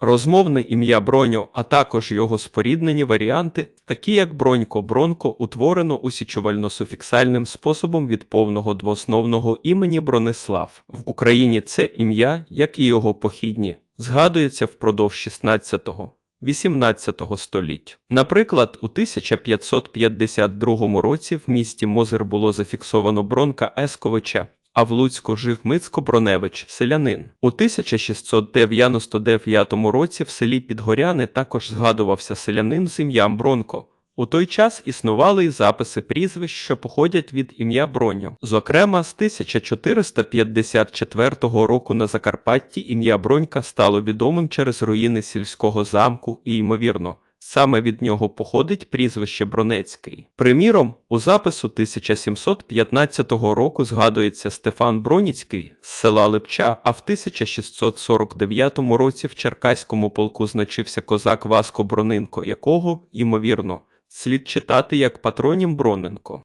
Розмовне ім'я Броньо, а також його споріднені варіанти, такі як Бронько, Бронко, утворено усічувально-суфіксальним способом від повного двоосновного імені Бронислав. В Україні це ім'я, як і його похідні, згадується впродовж 16-го. 18 століть. Наприклад, у 1552 році в місті Мозир було зафіксовано Бронка Есковича, а в Луцьку жив Мицько Броневич, селянин. У 1699 році в селі Підгоряни також згадувався селянин з ім'ям Бронко. У той час існували й записи прізвищ, що походять від ім'я Броньо. Зокрема, з 1454 року на Закарпатті ім'я Бронька стало відомим через руїни сільського замку і, ймовірно, саме від нього походить прізвище Бронецький. Приміром, у запису 1715 року згадується Стефан Броніцький з села Липча, а в 1649 році в Черкаському полку значився козак Васко Броненко, якого, ймовірно, слід читати як патронім Броненко.